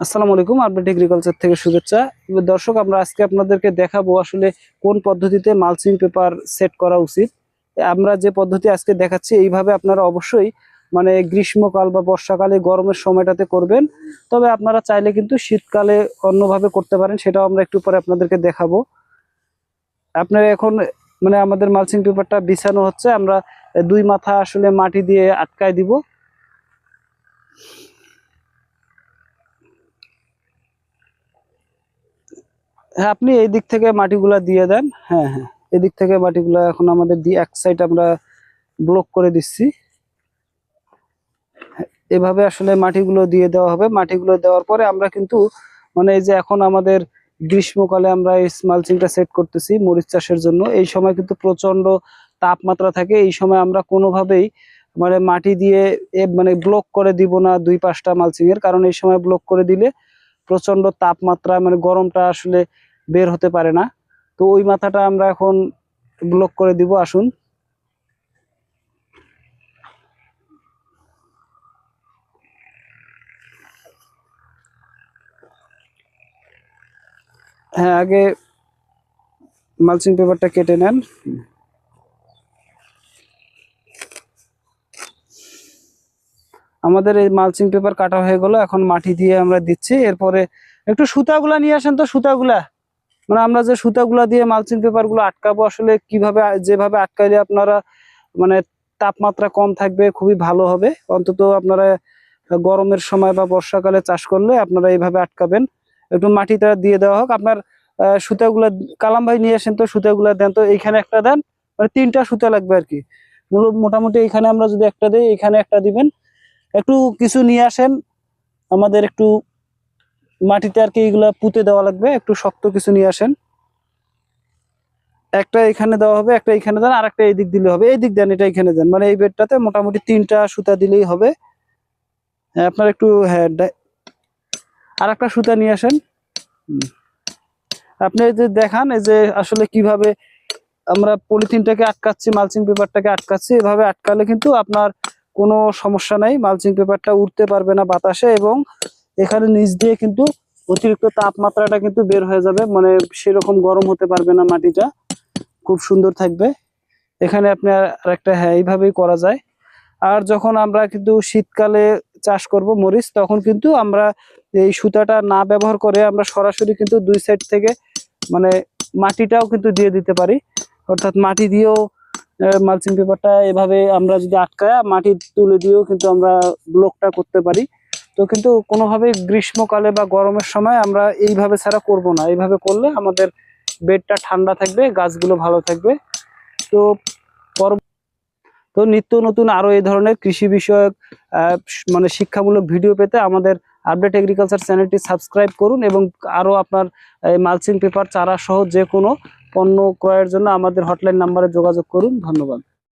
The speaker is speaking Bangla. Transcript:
আসসালামু আলাইকুম আপডেট এগ্রিকালচার থেকে শুভেচ্ছা। এবার দর্শক, আমরা আজকে আপনাদেরকে দেখাবো আসলে কোন পদ্ধতিতে মালচিং পেপার সেট করা উচিত। আমরা যে পদ্ধতি আজকে দেখাচ্ছি, এইভাবে আপনারা অবশ্যই মানে গ্রীষ্মকাল বা বর্ষাকালে গরমের সময়টাতে করবেন। তবে আপনারা চাইলে কিন্তু শীতকালে অন্যভাবে করতে পারেন, সেটাও আমরা একটু পরে আপনাদেরকে দেখাবো। আপনারা এখন মানে আমাদের মালচিং পেপারটা বিছানো হচ্ছে, আমরা দুই মাথা আসলে মাটি দিয়ে আটকায় দিব। হ্যাঁ আপনি এই দিক থেকে মাটিগুলা দিয়ে দেন। হ্যাঁ হ্যাঁ। এদিক থেকে মাটিগুলা এখন আমাদের দিয়ে এক সাইড আমরা ব্লক করে দিচ্ছি। এভাবে আসলে মাটিগুলো দিয়ে দেওয়া হবে। মাটিগুলো দেওয়ার পরে আমরা কিন্তু মানে এই যে এখন আমাদের গ্রীষ্মকালে আমরা এই মালচিংটা সেট করতেছি মরিচ চাষের জন্য। এই সময় কিন্তু প্রচণ্ড তাপমাত্রা থাকে। এই সময় আমরা কোনোভাবেই মানে মাটি দিয়ে মানে ব্লক করে দিব না দুই পাঁচটা মালচিংয়ের কারণ এই সময় ব্লক করে দিলে প্রচণ্ড তাপমাত্রা মানে গরমটা আসলে বের হতে পারে না। তো ওই মাথাটা আমরা এখন ব্লক করে দিব, আসুন। হ্যাঁ আগে মালচিং পেপারটা কেটে নেন। আমাদের এই মালচিং পেপার কাটা হয়ে গেলো, এখন মাটি দিয়ে আমরা দিচ্ছি। এরপরে একটু সুতাগুলা নিয়ে আসেন তো, সুতাগুলা। মানে আমরা যে সুতাগুলা দিয়ে মালচিং পেপারগুলো আটকাবো, আসলে কীভাবে যেভাবে আটকাইলে আপনারা মানে তাপমাত্রা কম থাকবে, খুবই ভালো হবে। অন্তত আপনারা গরমের সময় বা বর্ষাকালে চাষ করলে আপনারা এইভাবে আটকাবেন। একটু মাটিটা দিয়ে দেওয়া হোক। আপনার সুতাগুলা, কালাম ভাই নিয়ে আসেন তো, সুতাগুলা দেন তো, এইখানে একটা দেন। মানে তিনটা সুতা লাগবে আর কি। মোটামুটি এখানে আমরা যদি একটা দিই এখানে একটা দিবেন। একটু কিছু নিয়ে আসেন। আমাদের একটু মাটিতে আর কি এগুলা পুঁতে দেওয়া লাগবে একটু শক্ত কিছু নিয়ে আসেন। একটা এখানে দেওয়া হবে একটা এখানে দেন আর একটা এই দিক দিলে হবে। এই দিক দেন এটা এখানে দেন। মানে এই বেডটাতে মোটামুটি তিনটা সুতা দিলেই হবে। হ্যাঁ, আপনার একটু হ্যাঁ আর একটা সুতা নিয়ে আসেন। আপনি যে দেখান এই যে আসলে কীভাবে আমরা পলিথিনটাকে আটকাচ্ছি মালচিং পেপারটাকে আটকাচ্ছি এভাবে আটকালে কিন্তু আপনার কোনো সমস্যা নাই মালচিং পেপারটা উঠতে পারবে না বাতাসে এবং এখানে নিচ দিয়ে কিন্তু অতিরিক্ত তাপমাত্রাটা কিন্তু বের হয়ে যাবে মানে সেরকম গরম হতে পারবে না মাটিটা। খুব সুন্দর থাকবে। এখানে আপনি আর একটা হ্যাঁ এইভাবেই করা যায়। আর যখন আমরা কিন্তু শীতকালে চাষ করব মরিচ, তখন কিন্তু আমরা এই সুতাটা না ব্যবহার করে আমরা সরাসরি কিন্তু দুই সাইড থেকে মানে মাটিটাও কিন্তু দিয়ে দিতে পারি। অর্থাৎ মাটি দিয়েও মালচিং পেপারটা এভাবে আমরা যদি আটকায় মাটি তুলে দিয়েও কিন্তু আমরা ব্লকটা করতে পারি। তো কিন্তু কোনোভাবে গ্রীষ্মকালে বা গরমের সময় আমরা এইভাবে ছাড়া করব না। এইভাবে করলে আমাদের বেডটা ঠান্ডা থাকবে, গাছগুলো ভালো থাকবে। তো পর তো নিত্য নতুন আরও এই ধরনের কৃষি বিষয়ক মানে শিক্ষামূলক ভিডিও পেতে আমাদের আপডেট এগ্রিকালচার চ্যানেলটি সাবস্ক্রাইব করুন এবং আরও আপনার মালচিং পেপার চারা সহ যে কোনো পণ্য ক্রয়ের জন্য আমাদের হটলাইন নাম্বারে যোগাযোগ করুন। ধন্যবাদ।